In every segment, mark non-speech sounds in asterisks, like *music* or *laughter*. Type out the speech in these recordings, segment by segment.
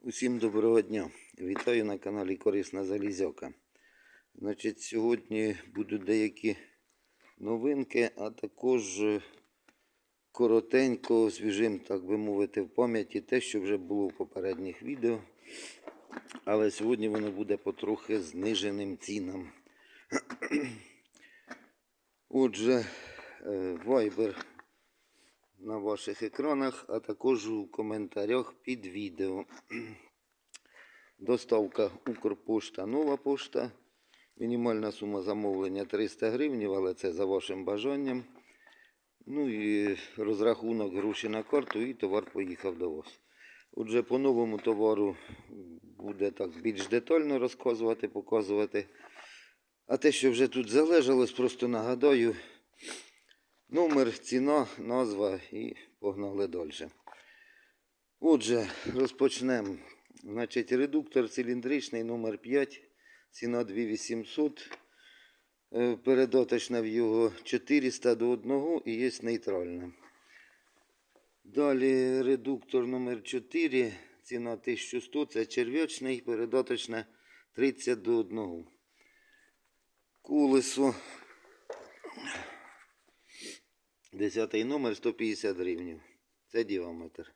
Усім доброго дня. Вітаю на каналі Корисна Залізяка. Значить, сьогодні будуть деякі новинки, а також е, коротенько освіжим, так би мовити, в пам'яті те, що вже було в попередніх відео. Але сьогодні воно буде потрохи зниженим цінам. *clears throat* Отже, е, Viber на ваших екранах, а також у коментарях під відео. Доставка Укрпошта, нова пошта. Мінімальна сума замовлення 300 гривень, але це за вашим бажанням. Ну і розрахунок гроші на карту і товар поїхав до вас. Отже, по новому товару буде так більш детально розказувати, показувати. А те, що вже тут залежалось, просто нагадаю. Номер, ціна, назва і погнали далі. Отже, розпочнемо. Значить, редуктор циліндричний номер 5, ціна 2800. Е, Передаточна в його 400 до 1 і є нейтральна. Далі редуктор номер 4, ціна 1100, це черв'ячний, передаточна 30 до 1. Колесо Десятий номер 150 гривень. Це діаметр.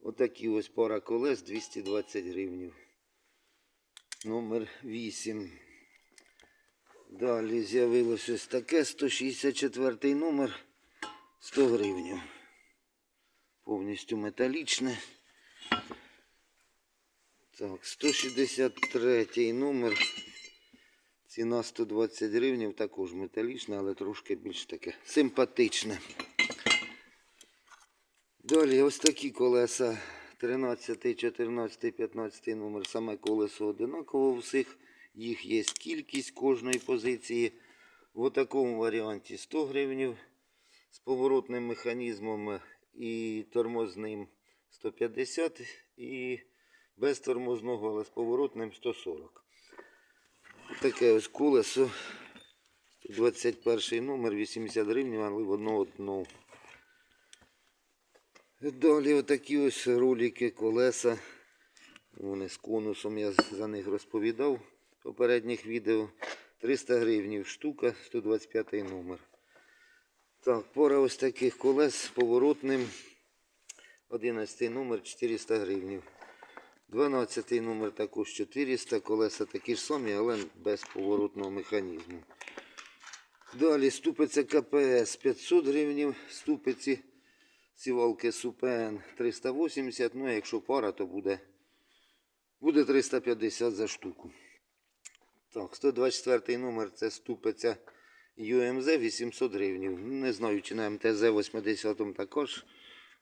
Отакі ось пара колес 220 гривень. Номер 8. Далі з'явилося ось таке 164 номер 100 гривень. Повністю металічне. Так, 163 номер. Ціна 120 гривень, також металічна, але трошки більш таке симпатичне. Далі ось такі колеса 13, 14, 15 номер. Саме колесо одинаково у всіх. Їх є кількість кожної позиції. В такому варіанті 100 гривень з поворотним механізмом і тормозним 150 і без тормозного, але з поворотним 140. Таке ось колесо. 21 номер, 80 гривень, але в одну одну. Далі отакі ось ролики, колеса. Вони з конусом, я за них розповідав в попередніх відео. 300 гривень штука, 125 номер. Так, пара ось таких колес з поворотним. 11 номер 400 гривень. 12 номер також 400, колеса такі ж самі, але без поворотного механізму. Далі ступиця КПС 500 гривень, ступиці сівалки СУПН 380, ну а якщо пара, то буде, буде 350 за штуку. Так, 124 номер це ступиця ЮМЗ 800 гривень. Не знаю, чи на МТЗ 80 також.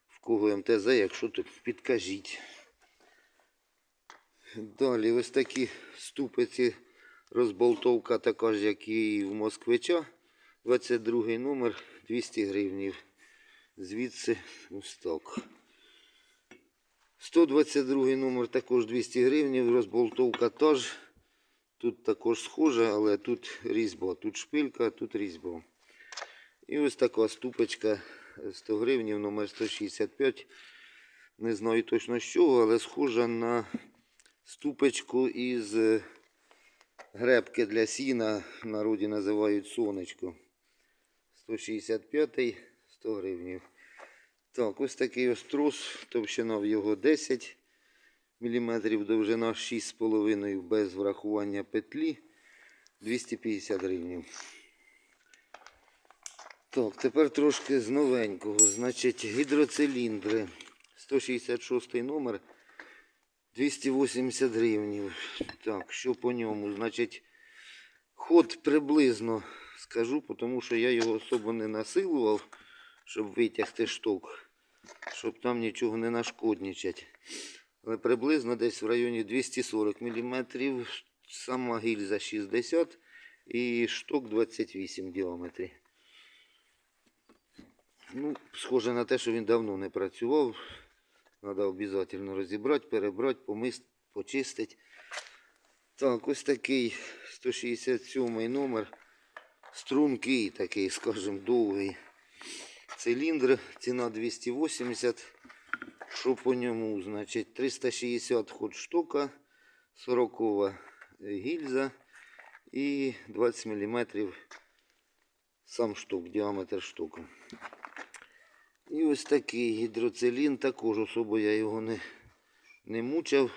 В кого МТЗ, якщо то підкажіть. Далі ось такі ступиці розболтовка така ж, як і в москвича. 22 номер 200 гривень. Звідси ось так. 122 номер також 200 гривень. Розболтовка теж. Тут також схожа, але тут різьба. Тут шпилька, тут різьба. І ось така ступочка 100 гривень, номер 165. Не знаю точно з чого, але схожа на ступочку із е, гребки для сіна, в народі називають сонечко. 165 100 гривень. Так, ось такий ось трос, товщина в його 10 мм, довжина 6,5 без врахування петлі 250 гривень. Так, тепер трошки з новенького. Значить, гідроциліндри. 166 номер. 280 гривень. Так, що по ньому? Значить, ход приблизно скажу, тому що я його особо не насилував, щоб витягти шток, щоб там нічого не нашкодничать. Але приблизно десь в районі 240 мм. Сама гільза 60 і шток 28 в діаметрі. Ну, схоже на те, що він давно не працював. Треба обов'язково розібрати, перебрати, помити, почистити. Так, ось такий 167 номер. Стрункий такий, скажімо, довгий циліндр. Ціна 280. Що по ньому? Значить, 360 ход штука, 40 гільза і 20 мм сам штук, діаметр штука. І ось такий гідроцилін, також особо я його не, не мучив.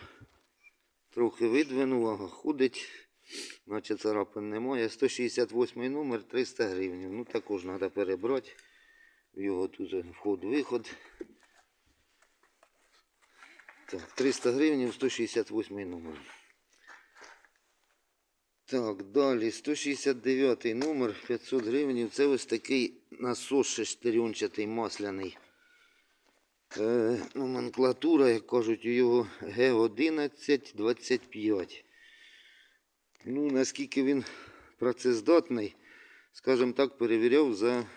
Трохи видвинув, ага, ходить, наче царапин немає. 168 номер 300 гривень. Ну також треба перебрати. В його тут вход-виход. Так, 300 гривень, 168 номер. Так, далі 169 номер 500 гривень. Це ось такий насос шестеренчатий масляний. Е, номенклатура, як кажуть, у його Г1125. Ну, наскільки він працездатний, скажімо так, перевіряв за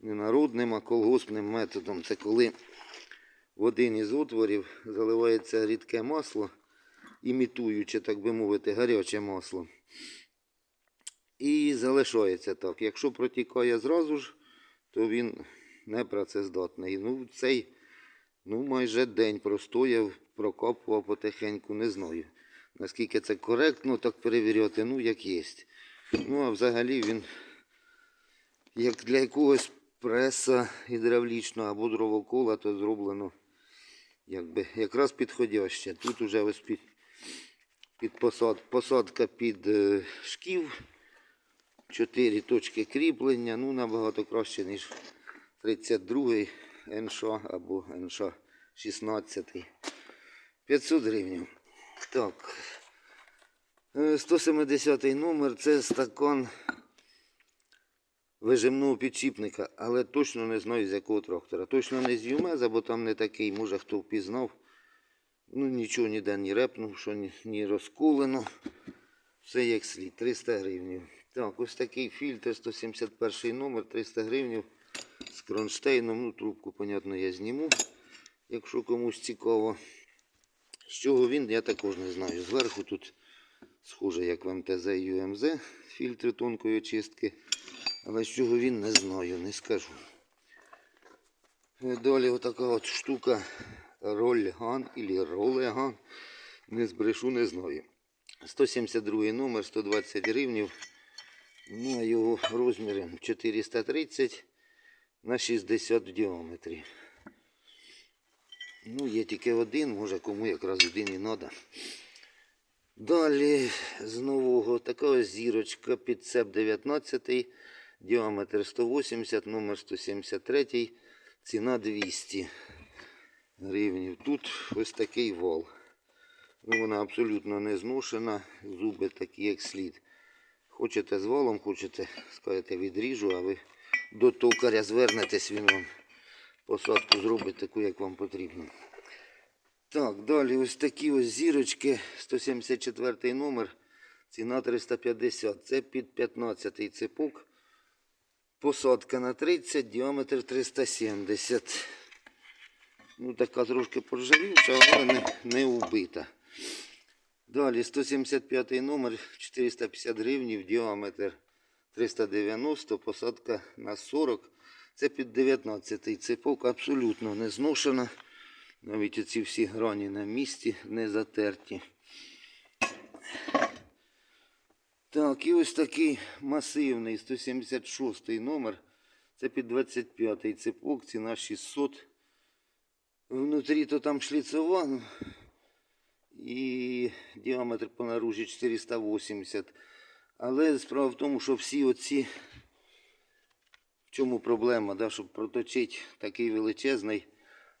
не народним, а колгоспним методом. Це коли в один із отворів заливається рідке масло, імітуючи, так би мовити, гаряче масло. І залишається так. Якщо протікає зразу ж, то він не працездатний. Ну, цей ну, майже день простояв, прокопував потихеньку, не знаю. Наскільки це коректно так перевіряти, ну як є. Ну, а взагалі він, як для якогось преса гідравлічного або дровокола, то зроблено якби, якраз підходяще. Тут уже ось під, під посад, посадка під е, шків. Чотири точки кріплення, ну набагато краще, ніж 32-й НШ або НШ 16. 500 гривень. Так. Е, 170 номер це стакан вижимного підшипника, але точно не знаю з якого трактора. Точно не з Юмеза, бо там не такий, може хто впізнав. Ну нічого ніде не репнув, що ні розколено. Все як слід, 300 гривень. Так, ось такий фільтр 171 номер, 300 гривень з кронштейном. Ну, трубку, понятно, я зніму, якщо комусь цікаво. З чого він, я також не знаю. Зверху тут схоже, як в МТЗ і ЮМЗ, фільтри тонкої очистки. Але з чого він не знаю, не скажу. Далі отака от штука Рольган або Ролеган. Не збрешу, не знаю. 172 номер, 120 гривнів. Ну, а його розміри 430 на 60 в діаметрі. Ну, є тільки один, може кому якраз один і треба. Далі з нового така зірочка під цеп 19, діаметр 180, номер 173, ціна 200 гривень. Тут ось такий вал. Ну, вона абсолютно не зношена, зуби такі як слід. Хочете з валом, хочете, скажете, відріжу, а ви до токаря звернетесь, він вам посадку зробить таку, як вам потрібно. Так, далі ось такі ось зірочки, 174 номер, ціна 350. Це під 15 цепок. Посадка на 30, діаметр 370. Ну, така трошки поржавівша, але не, не убита. Далі 175 номер, 450 гривень, діаметр 390, посадка на 40. Це під 19 цепок, абсолютно не зношена. Навіть оці всі грані на місці не затерті. Так, і ось такий масивний 176 номер. Це під 25 цепок, ціна 600. Внутрі то там шліцова. І діаметр по наружі 480. Але справа в тому, що всі оці, в чому проблема, да, щоб проточити такий величезний.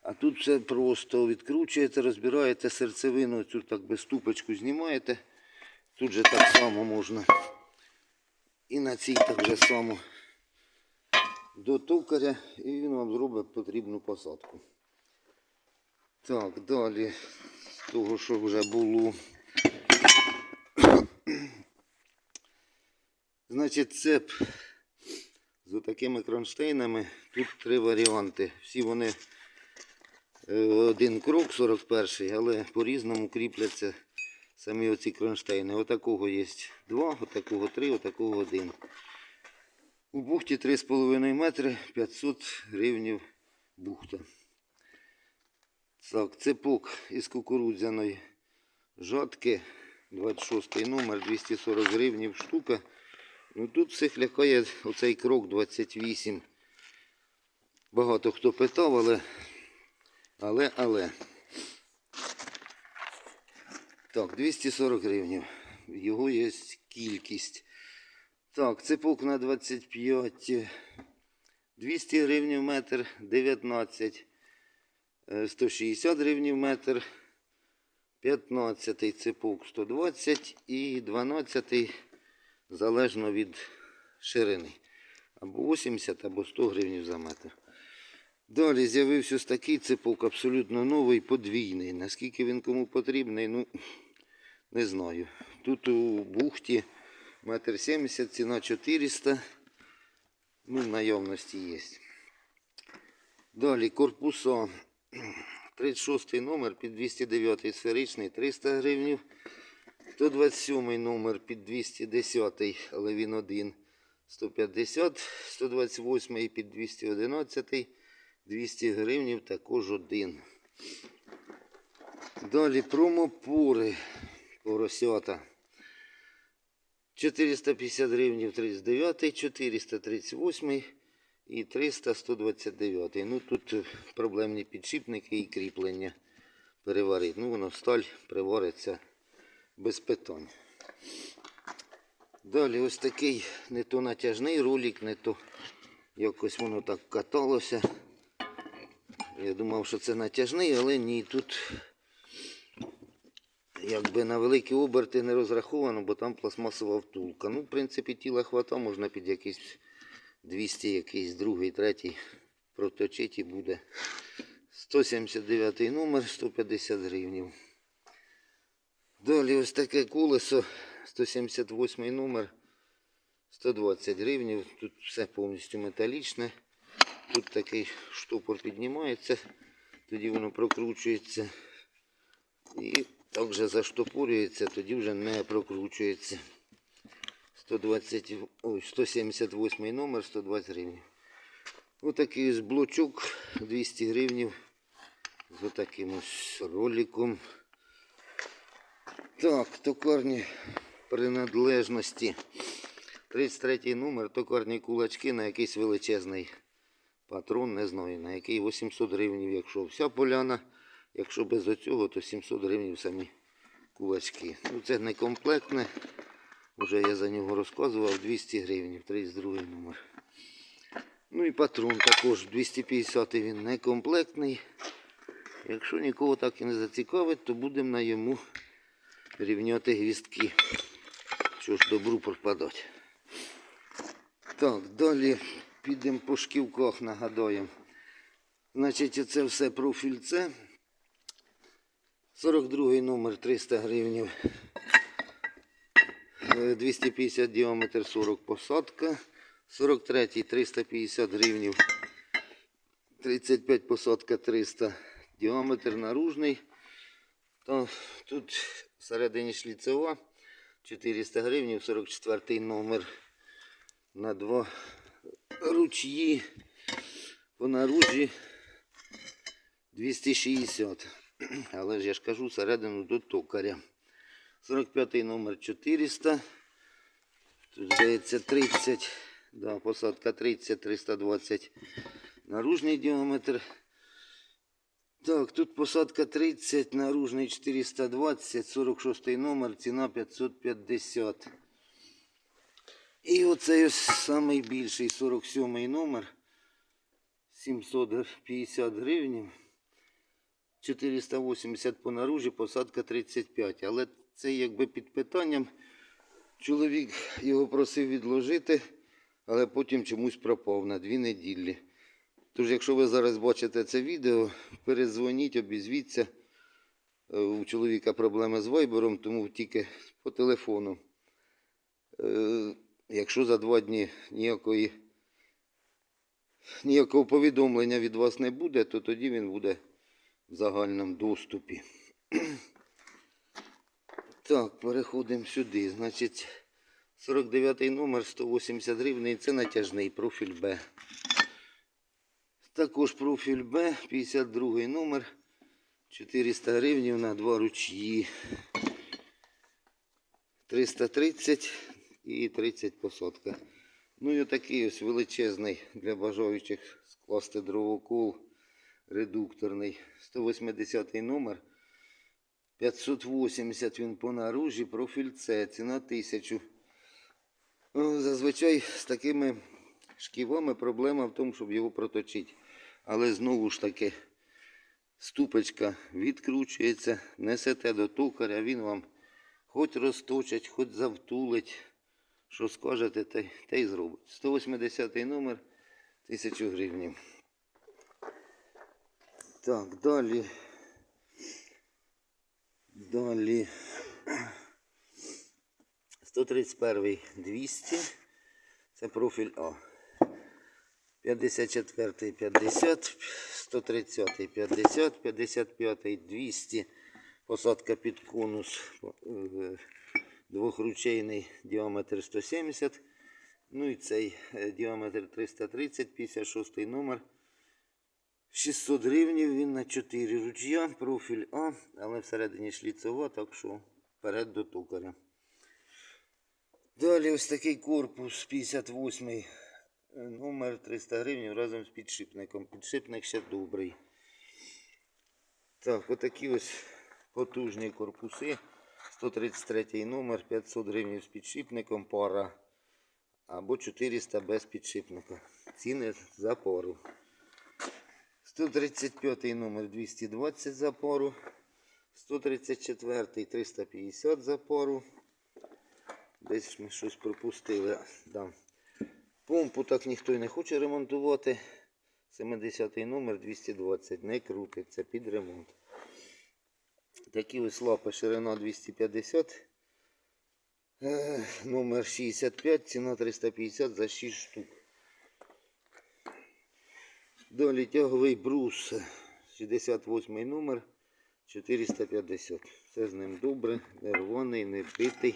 А тут все просто відкручуєте, розбираєте серцевину, цю так без ступочку знімаєте. Тут же так само можна. І на цій так же само до токаря, і він вам зробить потрібну посадку. Так, далі того, що вже було. *clears throat* Значить, цеп з такими кронштейнами. Тут три варіанти. Всі вони е, один крок 41-й, але по-різному кріпляться самі оці кронштейни. Отакого є два, отакого три, отакого один. У бухті 3,5 метри 500 гривнів бухта. Так, цепок із кукурудзяної жатки. 26 номер, 240 гривнів штука. Ну тут всіх лякає оцей крок 28. Багато хто питав, але. Але, але. Так, 240 гривнів. Його є кількість. Так, цепок на 25. 200 гривнів метр, 19. Е, 160 гривнів метр. 15 цепок 120 і 12 залежно від ширини. Або 80, або 100 гривень за метр. Далі з'явився такий цепок, абсолютно новий, подвійний. Наскільки він кому потрібний, ну не знаю. Тут у бухті метр 70, ціна 400. Ну, в наявності є. Далі корпуса. 36 номер під 209 сферичний 300 гривнів. 127 номер під 210, але він один 150, 128 під 211, 200 гривнів також один. Далі промопори поросята. 450 гривнів 39, 438 і 300 129. Ну тут проблемні підшипники і кріплення переварить. Ну воно сталь привариться без питань. Далі ось такий не то натяжний ролик, не то якось воно так каталося. Я думав, що це натяжний, але ні, тут якби на великі оберти не розраховано, бо там пластмасова втулка. Ну, в принципі, тіла хвата можна під якийсь 200, якийсь другий, третій проточити і буде. 179 номер, 150 гривнів. Далі ось таке колесо, 178 номер, 120 гривнів. Тут все повністю металічне. Тут такий штопор піднімається, тоді воно прокручується і так же заштопорюється, тоді вже не прокручується. 120, ой, 178 номер, 120 гривень. Отакий ось блочок 200 гривень з отаким ось роликом. Так, токарні принадлежності. 33 номер, токарні кулачки на якийсь величезний патрон, не знаю, на який 800 гривень, якщо вся поляна. Якщо без оцього, то 700 гривень самі кулачки. Ну, це не Вже я за нього розказував 200 гривень, 32 номер. Ну і патрон також 250 він не комплектний. Якщо нікого так і не зацікавить, то будемо на йому рівняти гвіздки. Що ж добру пропадать. Так, далі підемо по шківках, нагадаємо. Значить, це все профіль С. 42 номер 300 гривень. 250 діаметр 40 посадка. 43 350 гривень. 35 посадка 300 діаметр наружний. То тут всередині шліцева 400 гривень, 44 номер на два ручї. По наружі 260. Але ж я ж кажу, середину до токаря. 45 номер 400. Тут здається 30. Да, посадка 30, 320 наружний діаметр. Так, тут посадка 30, наружний 420, 46 номер, ціна 550. І оцей ось самий більший 47 номер. 750 гривень. 480 по наружі, посадка 35. Але це якби під питанням. Чоловік його просив відложити, але потім чомусь пропав на дві неділі. Тож, якщо ви зараз бачите це відео, перезвоніть, обізвіться. Е, У чоловіка проблеми з вайбером, тому тільки по телефону. Е, Якщо за два дні ніякої, ніякого повідомлення від вас не буде, то тоді він буде в загальному доступі. Так, переходимо сюди. Значить, 49 номер 180 гривень. Це натяжний профіль Б. Також профіль Б, 52 номер 400 гривень на два ручї. 330 і 30 посадка. Ну і отакий ось величезний для бажаючих скласти дровокол редукторний. 180 номер. 580 він по наружі, профіль С, ціна 1000. Ну, Зазвичай з такими шківами проблема в тому, щоб його проточити. Але знову ж таки ступочка відкручується, несете до токаря, він вам хоч розточить, хоч завтулить. Що скажете, те, те й зробить. 180 номер 1000 гривень. Так, далі. Далі. 131 200. Це профіль А. 54 50, 130 50, 55 200. Посадка під конус. е, Двохручейний діаметр 170. Ну і цей е, діаметр 330, 56 номер. 600 гривень він на 4 ручя, профіль А, але всередині шліцова, так що вперед до токаря. Далі ось такий корпус 58 е, номер 300 гривень разом з підшипником. Підшипник ще добрий. Так, отакі ось потужні корпуси. 133 номер 500 гривень з підшипником пара. Або 400 без підшипника. Ціни за пару. 135 номер 220 за пару. 134 350 за пару. Десь ми щось пропустили. Да. Помпу так ніхто й не хоче ремонтувати. 70 номер 220. Не крутиться під ремонт. Такі ось лапи ширина 250. Е, Номер 65, ціна 350 за 6 штук. Далі тяговий брус 68 номер 450. Все з ним добре, не рваний, не битий.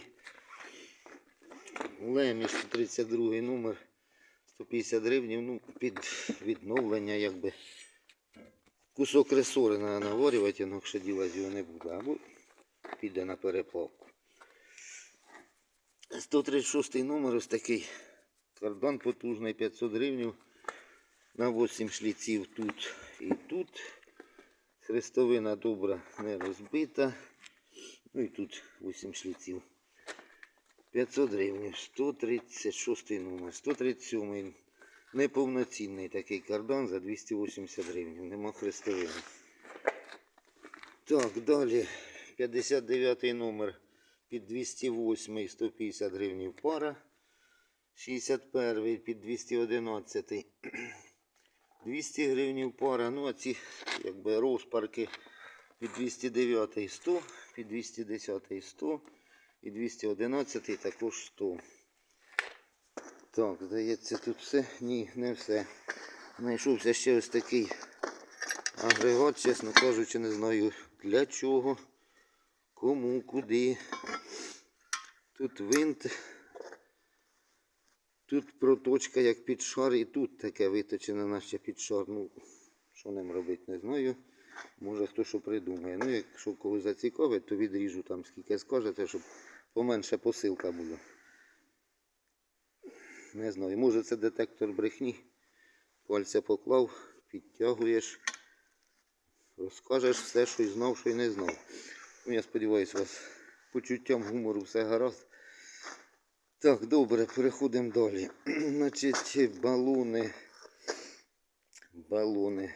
Леміш 32 номер 150 гривень, ну, під відновлення якби. Кусок ресори на наварювати, інакше діла з його не буде. Або піде на переплавку. 136 номер ось такий. Кардан потужний 500 гривень на 8 шліців тут і тут. Хрестовина добра не розбита. Ну і тут 8 шліців. 500 гривень. 136 номер. 137 неповноцінний такий кардан за 280 гривень. Нема хрестовини. Так, далі 59 номер під 208 150 гривень пара. 61 під 211 200 гривень пара. Ну, а ці якби розпарки під 209 100, під 210 100 і 211 також 100. Так, здається, тут все? Ні, не все. Знайшовся ще ось такий агрегат, чесно кажучи, не знаю для чого, кому, куди. Тут винт. Тут проточка як під шар, і тут таке виточене наче під шар. Ну, що ним робити, не знаю. Може хто що придумає. Ну, якщо коли зацікавить, то відріжу там скільки скажете, щоб поменше посилка була. Не знаю, може це детектор брехні. Пальця поклав, підтягуєш, розкажеш все, що й знав, що й не знав. Ну, я сподіваюся, у вас почуттям гумору все гаразд. Так, добре, переходимо далі. *clears throat* Значить, балони. Балони.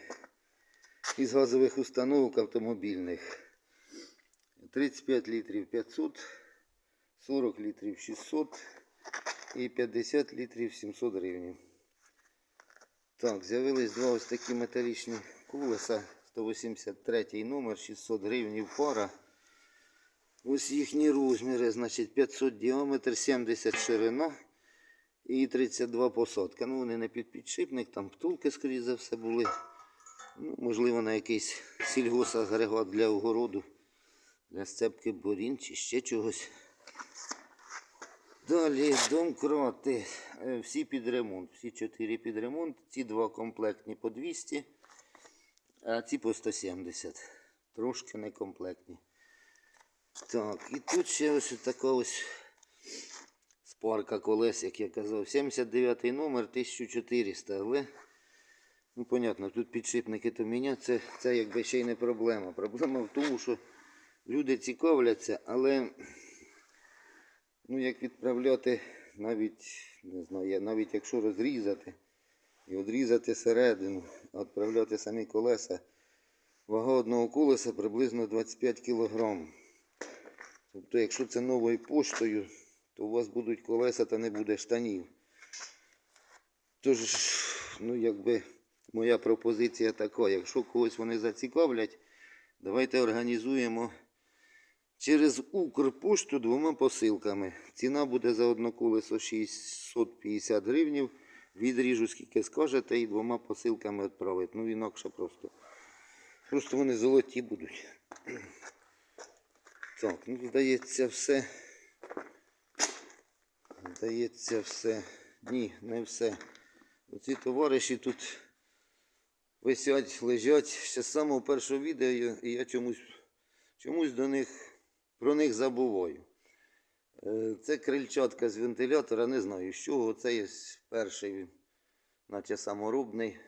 Із газових установок автомобільних. 35 літрів 500, 40 літрів 600 і 50 літрів 700 гривень. Так, з'явились два ось такі металічні колеса. 183 номер, 600 гривень пара. Ось їхні розміри, значить 500 діаметр, 70 ширина і 32 посадка. Ну вони не під підшипник, там втулки, скоріше за все, були. Ну, можливо, на якийсь сільгосагрегат для огороду, для сцепки борін чи ще чогось. Далі домкрати. Е, Всі під ремонт. Всі чотири під ремонт. Ці два комплектні по 200, а ці по 170. трошки некомплектні. Так, і тут ще ось така ось спарка колес, як я казав. 79 номер 1400, але, ну, понятно, тут підшипники то міняти, це, це якби ще й не проблема. Проблема в тому, що люди цікавляться, але ну, як відправляти навіть, не знаю, навіть якщо розрізати і відрізати середину, а відправляти самі колеса, вага одного колеса приблизно 25 кг. Тобто, якщо це новою поштою, то у вас будуть колеса та не буде штанів. Тож, ну якби моя пропозиція така, якщо когось вони зацікавлять, давайте організуємо через Укрпошту двома посилками. Ціна буде за одне колесо 650 гривнів. Відріжу скільки скажете і двома посилками відправити. Ну інакше просто. Просто вони золоті будуть. Так, ну здається все. Здається все. Ні, не все. Оці товариші тут висять, лежать ще з самого першого відео, і я чомусь, чомусь до них, про них забуваю. Е, Це крильчатка з вентилятора, не знаю з чого. Це є перший, наче саморобний.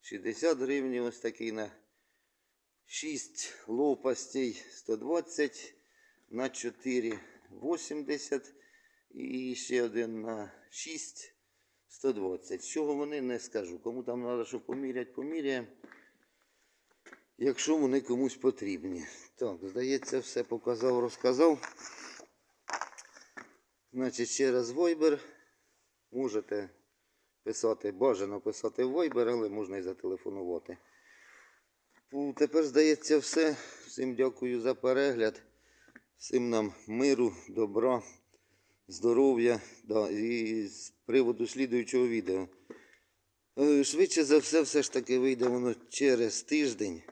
60 гривень, ось такий на 6 лопастей 120 на 4 80 і ще один на 6 120. З чого вони не скажу. Кому там треба, що помірять, поміряємо. Якщо вони комусь потрібні. Так, здається, все показав, розказав. Значить, ще раз Viber. Можете писати, бажано писати в Viber, але можна і зателефонувати. Ну, Тепер здається все. Всім дякую за перегляд. Всім нам миру, добра, здоров'я. Да, і з приводу слідуючого відео. Е, Швидше за все, все ж таки вийде воно через тиждень.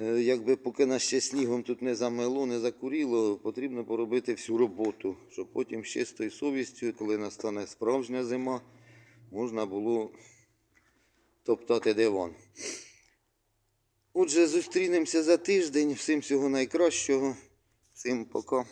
Е, Якби поки нас ще снігом тут не замело, не закуріло, потрібно поробити всю роботу, щоб потім з чистою совістю, коли настане справжня зима, можна було топтати диван. Отже, зустрінемося за тиждень. Всім всього найкращого. Всім пока.